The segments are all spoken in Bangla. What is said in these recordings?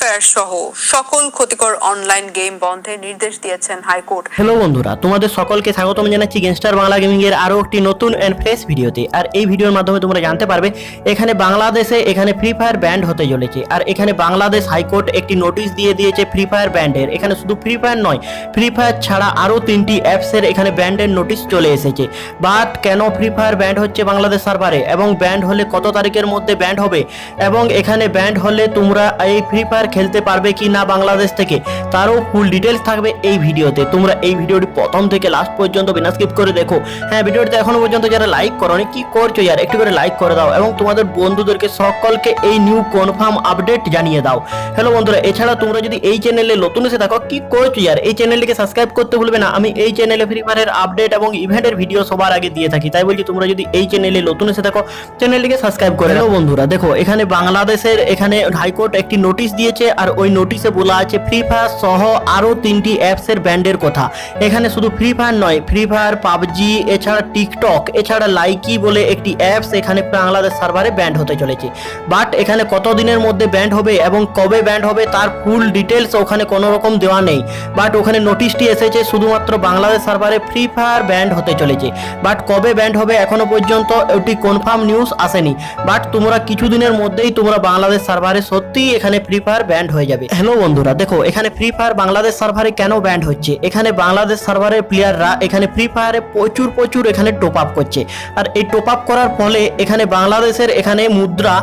ফায়ার সহ সকল ক্ষতিকর অনলাইন গেম বন্ধের নির্দেশ দিয়েছেন হাইকোর্ট। হ্যালো বন্ধুরা, তোমাদের সকলকে স্বাগতম জানাচ্ছি গেংস্টার বাংলা গেমিং আরও একটি নতুন এন্ড ফ্রেশ ভিডিওতে আর এই ভিডিওর মাধ্যমে তোমরা জানতে পারবে, এখানে বাংলাদেশে এখানে ফ্রি ফায়ার ব্যান্ড হতে চলেছে। আর এখানে বাংলাদেশ হাইকোর্ট একটি নোটিশ দিয়ে দিয়েছে ফ্রি ফায়ার ব্যান্ডের এখানে শুধু ফ্রি ফায়ার নয় ফ্রি ফায়ার ছাড়া আরও তিনটি অ্যাপসের এখানে ব্যান্ডের নোটিশ চলে এসেছে। বাট কেন ফ্রি ফায়ার ব্যান্ড হচ্ছে বাংলাদেশ সার্ভারে এবং ব্যান্ড হলে কত তারিখের মধ্যে ব্যান্ড হবে? এবং এখানে ব্যান্ড হলে তোমরা এই ফ্রি ফায়ার খেলতে পারবে কি না বাংলাদেশ থেকে তারও ফুল ডিটেলস থাকবে এই ভিডিওতে তোমরা এই ভিডিওটি প্রথম থেকে লাস্ট পর্যন্ত বিনা স্কিপ করে দেখো হ্যাঁ ভিডিওটিতে এখনো পর্যন্ত যারা লাইক করোনি কি করছো यार একটু করে লাইক করে দাও এবং তোমাদের বন্ধুদেরকে সকলকে এই নিউ কনফার্ম আপডেট জানিয়ে দাও হ্যালো বন্ধুরা এছাড়া তোমরা যদি এই চ্যানেলে নতুন এসে থাকো কি করছো यार এই চ্যানেলটিকে সাবস্ক্রাইব করতে ভুলবে না আমি এই চ্যানেলে ফ্রি ফায়ারের আপডেট এবং ইভেন্টের ভিডিও সবার আগে দিয়ে থাকি তাই বলছি তোমরা যদি এই চ্যানেলে নতুন এসে থাকো চ্যানেলটিকে সাবস্ক্রাইব করে নাও বন্ধুরা দেখো এখানে বাংলাদেশের এখানে হাইকোর্ট একটি নোটিশ দিয়েছে আর ওই নোটিশে বলা আছে ফ্রি ফায়ার সহ আরও তিনটি অ্যাপসের ব্যান্ডের কথা। এখানে শুধু ফ্রি ফায়ার নয় ফ্রি ফায়ার পাবজি, এছাড়া টিকটক এছাড়া লাইকি বলে একটি অ্যাপস এখানে বাংলাদেশ সার্ভারে ব্যান্ড হতে চলেছে। বাট এখানে কত দিনের মধ্যে ব্যান্ড হবে এবং কবে ব্যান্ড হবে তার ফুল ডিটেলস ওখানে কোনো রকম দেওয়া নেই। বাট ওখানে নোটিশটি এসেছে, শুধুমাত্র বাংলাদেশ সার্ভারে ফ্রি ফায়ার ব্যান্ড হতে চলেছে। বাট কবে ব্যান্ড হবে এখনও পর্যন্ত ওটি কনফার্ম নিউজ আসেনি। বাট তোমরা কিছুদিনের মধ্যেই তোমরা বাংলাদেশ সার্ভারে সত্যিই এখানে ফ্রি ফায়ার ব্যান্ড হয়ে যাবে। হ্যালো বন্ধুরা, দেখো, এখানে ফ্রি ফায়ার বাংলাদেশ সার্ভারে কেন ব্যান্ড হচ্ছে? এখানে বাংলাদেশ সার্ভারের প্লেয়াররা এখানে ফ্রি ফায়ারে প্রচুর প্রচুর এখানে টপ আপ করছে। আর এই টপ আপ করার ফলে এখানে বাংলাদেশের এখানে মুদ্রা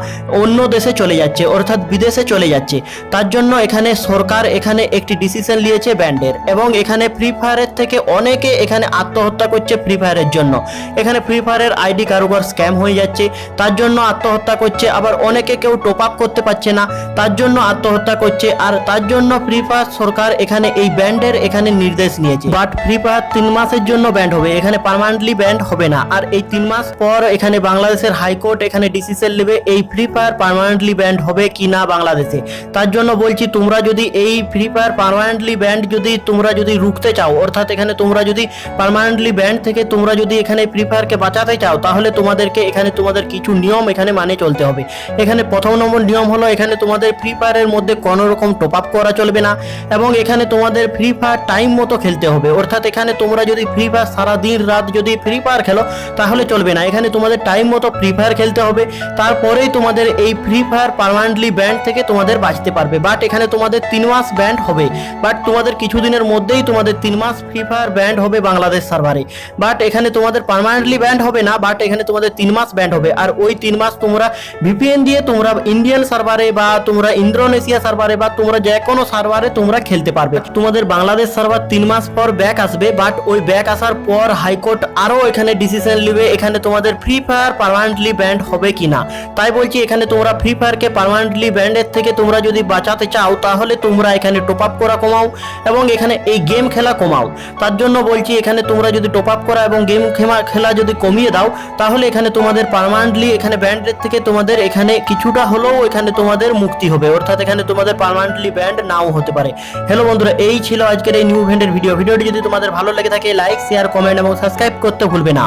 অন্য দেশে চলে যাচ্ছে, অর্থাৎ বিদেশে চলে যাচ্ছে। তার জন্য এখানে সরকার এখানে একটি ডিসিশন নিয়েছে ব্যান্ডের এবং এখানে ফ্রি ফায়ারের থেকে অনেকে এখানে আত্মহত্যা করছে ফ্রি ফায়ারের জন্য। এখানে ফ্রি ফায়ারের আইডি কারোবার স্ক্যাম হয়ে যাচ্ছে, তার জন্য আত্মহত্যা করছে, আবার অনেকে কেউ টপ আপ করতে পারছে না, তার জন্য আত্মহত্যা করছে আর তার জন্য ফ্রি ফায়ার সরকার এখানে এই ব্যান্ডের এখানে নির্দেশ নিয়েছে। বাট ফ্রি ফায়ার তিন মাসের জন্য ব্যান্ড হবে। এখানে পার্মানেন্টলি ব্যান্ড হবে না। আর এই তিন মাস পর এখানে বাংলাদেশের হাইকোর্ট এখানে ডিসিশন নেবে এই ফ্রি ফায়ার পার্মানেন্টলি ব্যান্ড হবে কি না বাংলাদেশে। তার জন্য বলছি, তোমরা যদি এই ফ্রি ফায়ার পার্মানেন্টলি ব্যান্ড যদি তোমরা যদি রুখতে চাও, অর্থাৎ এখানে তোমরা যদি পারমানেন্টলি ব্যান্ড থেকে তোমরা যদি এখানে ফ্রি ফায়ারকে বাঁচাতে চাও, তাহলে তোমাদেরকে এখানে তোমাদের কিছু নিয়ম এখানে মানে চলতে হবে। এখানে প্রথম নম্বর নিয়ম হলো, এখানে তোমাদের ফ্রি ফায়ারের মধ্যে কোনো রকম টপ আপ করা চলবে না এবং এখানে তোমাদের ফ্রি ফায়ার টাইম মতো খেলতে হবে। অর্থাৎ এখানে তোমরা যদি ফ্রি ফায়ার সারা দিন রাত যদি ফ্রি ফায়ার খেলো, তাহলে চলবে না। এখানে তোমাদের টাইম মতো ফ্রি ফায়ার খেলতে হবে। তারপরেই তোমাদের এই ফ্রি ফায়ার পার্মানেন্টলি ব্যান্ড থেকে তোমাদের বাঁচতে পারবে। বাট এখানে তোমাদের তিন মাস ব্যান্ড হবে। বাট তোমাদের কিছুদিনের মধ্যেই তোমাদের তিন মাস ফ্রি ফায়ার ব্যান্ড হবে বাংলাদেশ সার্ভারে বাট এখানে তোমাদের পার্মানেন্টলি ব্যান্ড হবে না। বাট এখানে তোমাদের তিন মাস ব্যান্ড হবে। আর ওই তিন মাস তোমরা ভিপিএন দিয়ে তোমরা ইন্ডিয়ান সার্ভারে বা তোমরা ইন্দোনেশিয়া সার্ভারে বা তোমরা যে কোনো সার্ভারে তোমরা খেলতে পারবে। তোমাদের বাংলাদেশ সার্ভার তিন মাস পর ব্যাক আসবে বাট ওই ব্যাক আসার পর হাইকোর্ট আরও এখানে ডিসিশন নেবে, এখানে তোমাদের ফ্রি ফায়ার পার্মানেন্টলি ব্যান্ড হবে কিনা। তাই বলছি, এখানে তোমরা ফ্রি ফায়ারকে পার্মানেন্টলি ব্যান্ডের থেকে তোমরা যদি বাঁচাতে চাও, তাহলে তোমরা এখানে টপ আপ করা কমাও এবং এখানে এই গেম খেলা কমাও। তার জন্য বলছি, এখানে তোমরা যদি টপ আপ করা এবং গেম খেলা যদি কমিয়ে দাও, তাহলে এখানে তোমাদের পার্মানেন্টলি এখানে ব্যান্ডের থেকে তোমাদের এখানে কিছুটা হলেও এখানে তোমাদের মুক্তি হবে। অর্থাৎ এখানে তোমাদের পারমানেন্টলি ব্যান্ড নাও হতে পারে। হ্যালো বন্ধুরা, এই ছিল আজকের এই নিউ ইভেন্টের ভিডিও ভিডিওটি যদি তোমাদের ভালো লেগে থাকে লাইক শেয়ার কমেন্ট এবং সাবস্ক্রাইব করতে ভুলবে না।